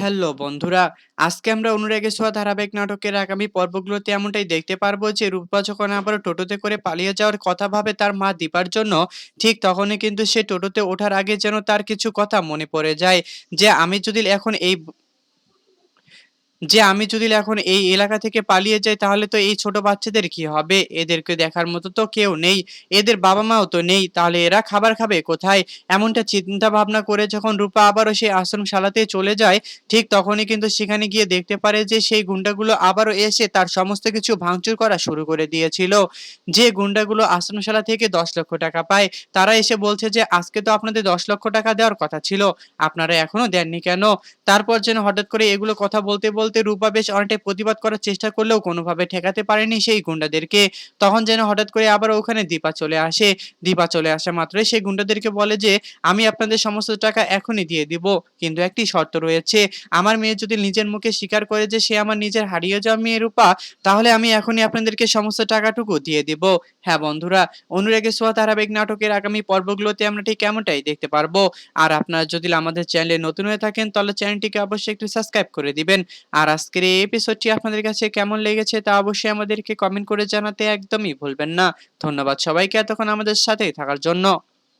Hello বন্ধুরা, আজকে আমরা অনুরাগে ছোঁয়া ধারাবাহিক নাটকের আগামী পর্বগুলোতে এমনটাই দেখতে পারব যে রূপা যখন আবার টোটোতে করে পালিয়ে যাওয়ার কথা ভাবে তার মা দীপার জন্য, ঠিক তখনই কিন্তু সে টোটোতে ওঠার আগে যেন তার কিছু কথা মনে পড়ে যায় যে আমি যদি এখন এই যে আমি যদি এখন এই এলাকা থেকে পালিয়ে যাই তাহলে তো এই ছোট বাচ্চাদের কি হবে? এদেরকে দেখার মতো তো কেউ নেই। এদের বাবা-মাও তো নেই। তাহলে এরা খাবার খাবে কোথায়? এমনটা চিন্তা ভাবনা করে যখন রূপা আবারও সেই আশ্রমশালাতে চলে যায়, ঠিক তখনই কিন্তু সেখানে গিয়ে দেখতে পারে যে সেই গুন্ডাগুলো আবারও এসে তার সমস্ত কিছু ভাঙচুর করা শুরু করে দিয়েছিল। যে গুন্ডাগুলো আশ্রমশালা থেকে ১০ লক্ষ টাকা পায়, তারা এসে বলছে যে আজকে তো আপনাদের ১০ লক্ষ টাকা দেওয়ার কথা ছিল। আপনারা এখনও দেননি কেন? তারপর যেন হঠাৎ করে এগুলো কথা বলতে, বলতে রূপা বেশ অনেকটাই প্রতিবাদ করার চেষ্টা করলেও কোনোভাবে ঠেকাতে পারেনি সেই গুন্ডাদেরকে। তখন যেন হঠাৎ করে আবার ওখানে দীপা চলে আসে। দীপা চলে আসা মাত্রই সেই গুন্ডাদেরকে বলে যে, "আমি আপনাদের সমস্ত টাকা এখনই দিয়ে দিব। কিন্তু একটি শর্ত রয়েছে। আমার মেয়ে যদি নিজের মুখে স্বীকার করে যে সে আমার নিজের হারিয়ে যাওয়া মেয়ে রূপা, তাহলে আমি এখনই আপনাদেরকে সমস্ত টাকাটুকু দিয়ে দিব।" হ্যাঁ বন্ধুরা, অনুরাগে সোয়া ধারাবাহিক নাটকের আগামী পর্বগুলোতে আমরা ঠিক কেমনটাই দেখতে পারব। আর আপনারা যদি আমাদের চ্যানেলে নতুন হয়ে থাকেন তাহলে চ্যানেলটিকে অবশ্যই একটু সাবস্ক্রাইব করে দিবেন। আর আজকের এই এপিসোডটি আপনাদের কাছে কেমন লেগেছে তা অবশ্যই আমাদেরকে কমেন্ট করে জানাতে একদমই ভুলবেন না। ধন্যবাদ সবাইকে এতক্ষণ আমাদের সাথে থাকার জন্য।